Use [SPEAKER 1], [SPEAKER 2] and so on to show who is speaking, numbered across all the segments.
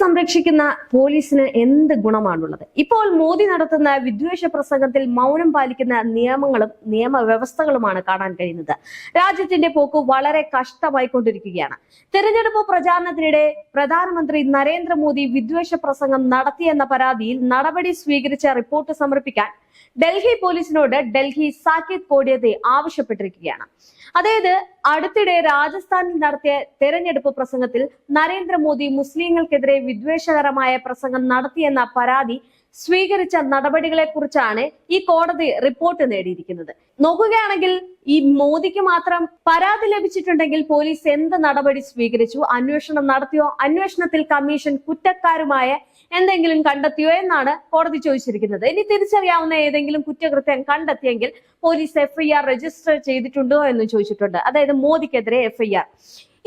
[SPEAKER 1] സംരക്ഷിക്കുന്ന പോലീസിന് എന്ത് ഗുണമാണുള്ളത്? ഇപ്പോൾ മോദി നടത്തുന്ന വിദ്വേഷ പ്രസംഗത്തിൽ മൗനം പാലിക്കുന്ന നിയമങ്ങളും നിയമവ്യവസ്ഥകളുമാണ് കാണാൻ കഴിയുന്നത്. രാജ്യത്തിന്റെ പോക്ക് വളരെ കഷ്ടമായിക്കൊണ്ടിരിക്കുകയാണ്. തെരഞ്ഞെടുപ്പ് പ്രചാരണത്തിനിടെ പ്രധാനമന്ത്രി നരേന്ദ്രമോദി വിദ്വേഷ പ്രസംഗം നടത്തിയെന്ന പരാതിയിൽ നടപടി സ്വീകരിച്ച റിപ്പോർട്ട് സമർപ്പിക്കാൻ ഡൽഹി പോലീസിനോട് ഡൽഹി സാക്കിത് കോടിയത്തെ ആവശ്യപ്പെട്ടിരിക്കുകയാണ്. അതായത് അടുത്തിടെ രാജസ്ഥാനിൽ നടത്തിയ തെരഞ്ഞെടുപ്പ് പ്രസംഗത്തിൽ നരേന്ദ്രമോദി മുസ്ലിങ്ങൾക്കെതിരെ വിദ്വേഷകരമായ പ്രസംഗം നടത്തിയെന്ന പരാതി സ്വീകരിച്ച നടപടികളെ കുറിച്ചാണ് ഈ കോടതി റിപ്പോർട്ട് നേടിയിരിക്കുന്നത്. നോക്കുകയാണെങ്കിൽ ഈ മോദിക്ക് മാത്രം പരാതി ലഭിച്ചിട്ടുണ്ടെങ്കിൽ പോലീസ് എന്ത് നടപടി സ്വീകരിച്ചു? അന്വേഷണം നടത്തിയോ? അന്വേഷണത്തിൽ കമ്മീഷൻ കുറ്റക്കാരുമായ എന്തെങ്കിലും കണ്ടെത്തിയോ എന്നാണ് കോടതി ചോദിച്ചിരിക്കുന്നത്. ഇനി തിരിച്ചറിയാവുന്ന ഏതെങ്കിലും കുറ്റകൃത്യം കണ്ടെത്തിയെങ്കിൽ പോലീസ് എഫ്ഐആർ രജിസ്റ്റർ ചെയ്തിട്ടുണ്ടോ എന്ന് ചോദിച്ചിട്ടുണ്ട്. അതായത് മോദിക്കെതിരെ എഫ്ഐആർ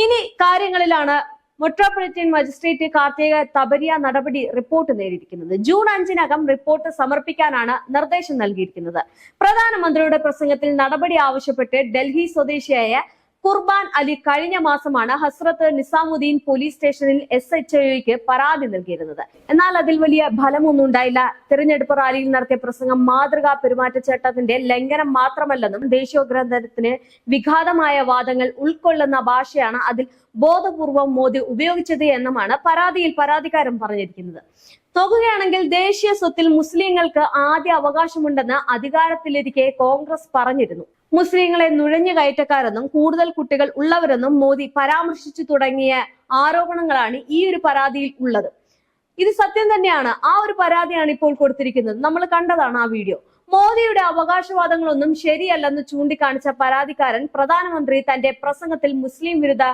[SPEAKER 1] ഇനി കാര്യങ്ങളിലാണ് മെട്രോപൊളിറ്റൻ മജിസ്ട്രേറ്റ് കാർത്തിക തബരിയ നടപടി റിപ്പോർട്ട് നേടിയിരിക്കുന്നത് ജൂൺ അഞ്ചിനകം റിപ്പോർട്ട് സമർപ്പിക്കാനാണ് നിർദ്ദേശം നൽകിയിരിക്കുന്നത്. പ്രധാനമന്ത്രിയുടെ പ്രസംഗത്തിൽ നടപടി ആവശ്യപ്പെട്ട് ഡൽഹി സ്വദേശിയായ കുർബാൻ അലി കഴിഞ്ഞ മാസമാണ് ഹസ്രത്ത് നിസാമുദ്ദീൻ പോലീസ് സ്റ്റേഷനിൽ എസ് എച്ച് ഐക്ക് പരാതി നൽകിയിരുന്നത്. എന്നാൽ അതിൽ വലിയ ഫലമൊന്നും ഉണ്ടായില്ല. തെരഞ്ഞെടുപ്പ് റാലിയിൽ നടത്തിയ പ്രസംഗം മാതൃകാ പെരുമാറ്റച്ചട്ടത്തിന്റെ ലംഘനം മാത്രമല്ലെന്നും ദേശീയോഗ്രന്ഥത്തിന് വിഘാതമായ വാദങ്ങൾ ഉൾക്കൊള്ളുന്ന ഭാഷയാണ് അതിൽ ബോധപൂർവം മോദി ഉപയോഗിച്ചത് എന്നുമാണ് പരാതിയിൽ പരാതിക്കാരൻ പറഞ്ഞിരിക്കുന്നത്. നോക്കുകയാണെങ്കിൽ ദേശീയ സ്വത്തിൽ മുസ്ലിങ്ങൾക്ക് ആദ്യ അവകാശമുണ്ടെന്ന് അധികാരത്തിലിരിക്കെ കോൺഗ്രസ് പറഞ്ഞിരുന്നു. മുസ്ലിങ്ങളെ നുഴഞ്ഞു കയറ്റക്കാരെന്നും കൂടുതൽ കുട്ടികൾ ഉള്ളവരെന്നും മോദി പരാമർശിച്ചു തുടങ്ങിയ ആരോപണങ്ങളാണ് ഈ ഒരു പരാതിയിൽ ഉള്ളത്. ഇത് സത്യം തന്നെയാണ്. ആ ഒരു പരാതിയാണ് ഇപ്പോൾ കൊടുത്തിരിക്കുന്നത്. നമ്മൾ കണ്ടതാണ് ആ വീഡിയോ. മോദിയുടെ അവകാശവാദങ്ങളൊന്നും ശരിയല്ലെന്ന് ചൂണ്ടിക്കാണിച്ച പരാതിക്കാരൻ പ്രധാനമന്ത്രി തന്റെ പ്രസംഗത്തിൽ മുസ്ലിം വിരുദ്ധ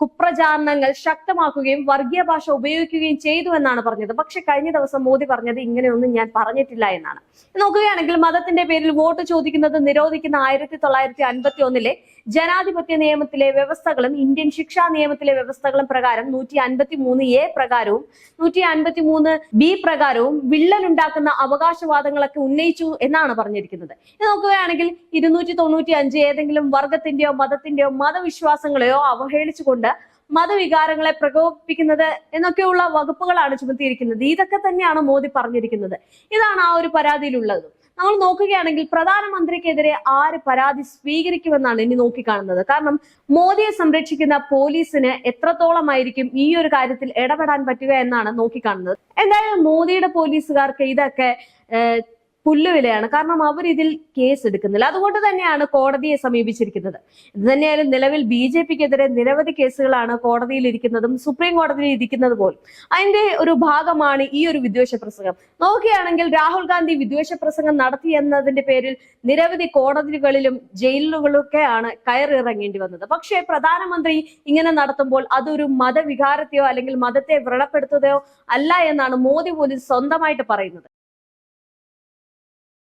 [SPEAKER 1] കുപ്രചാരണങ്ങൾ ശക്തമാക്കുകയും വർഗീയ ഭാഷ ഉപയോഗിക്കുകയും ചെയ്തു എന്നാണ് പറഞ്ഞത്. പക്ഷെ കഴിഞ്ഞ ദിവസം മോദി പറഞ്ഞത് ഇങ്ങനെയൊന്നും ഞാൻ പറഞ്ഞിട്ടില്ല എന്നാണ്. നോക്കുകയാണെങ്കിൽ മതത്തിന്റെ പേരിൽ വോട്ട് ചോദിക്കുന്നത് നിരോധിക്കുന്ന ആയിരത്തി തൊള്ളായിരത്തി അൻപത്തി ഒന്നിലെ ജനാധിപത്യ നിയമത്തിലെ വ്യവസ്ഥകളും ഇന്ത്യൻ ശിക്ഷാ നിയമത്തിലെ വ്യവസ്ഥകളും പ്രകാരം നൂറ്റി അൻപത്തി മൂന്ന് എ പ്രകാരവും നൂറ്റി അൻപത്തി മൂന്ന് ബി പ്രകാരവും വിള്ളലുണ്ടാക്കുന്ന അവകാശവാദങ്ങളൊക്കെ ഉന്നയിച്ചു എന്നാണ് പറഞ്ഞിരിക്കുന്നത്. നോക്കുകയാണെങ്കിൽ ഇരുന്നൂറ്റി തൊണ്ണൂറ്റി അഞ്ച് ഏതെങ്കിലും വർഗത്തിന്റെയോ മതത്തിന്റെയോ മതവിശ്വാസങ്ങളെയോ അവഹേളിച്ചുകൊണ്ട് മതവികാരങ്ങളെ പ്രകോപിപ്പിക്കുന്നത് എന്നൊക്കെയുള്ള വകുപ്പുകളാണ് ചുമത്തിയിരിക്കുന്നത്. ഇതൊക്കെ തന്നെയാണ് മോദി പറഞ്ഞിരിക്കുന്നത്. ഇതാണ് ആ ഒരു പരാതിയിലുള്ളത്. നമ്മൾ നോക്കുകയാണെങ്കിൽ പ്രധാനമന്ത്രിക്കെതിരെ ആര് പരാതി സ്വീകരിക്കുമെന്നാണ് ഇനി നോക്കിക്കാണുന്നത്. കാരണം മോദിയെ സംരക്ഷിക്കുന്ന പോലീസിന് എത്രത്തോളമായിരിക്കും ഈ ഒരു കാര്യത്തിൽ ഇടപെടാൻ പറ്റുക എന്നാണ് നോക്കിക്കാണുന്നത്. എന്തായാലും മോദിയുടെ പോലീസുകാർക്ക് ഇതൊക്കെ പുല്ലുവിലയാണ്. കാരണം അവർ ഇതിൽ കേസ് എടുക്കുന്നില്ല. അതുകൊണ്ട് തന്നെയാണ് കോടതിയെ സമീപിച്ചിരിക്കുന്നത്. ഇത് നിലവിൽ ബി ജെ പിക്കെതിരെ നിരവധി കേസുകളാണ് കോടതിയിൽ ഇരിക്കുന്നതും സുപ്രീം കോടതിയിൽ ഇരിക്കുന്നത് പോലും. അതിന്റെ ഒരു ഭാഗമാണ് ഈ ഒരു വിദ്വേഷ പ്രസംഗം. നോക്കുകയാണെങ്കിൽ രാഹുൽ ഗാന്ധി വിദ്വേഷ പ്രസംഗം നടത്തി എന്നതിന്റെ പേരിൽ നിരവധി കോടതികളിലും ജയിലുകളൊക്കെയാണ് കയറിറങ്ങേണ്ടി വന്നത്. പക്ഷേ പ്രധാനമന്ത്രി ഇങ്ങനെ നടത്തുമ്പോൾ അതൊരു മതവികാരത്തെയോ അല്ലെങ്കിൽ മതത്തെ വ്രണപ്പെടുത്തുകയോ അല്ല എന്നാണ് മോദി പോലും സ്വന്തമായിട്ട് പറയുന്നത്.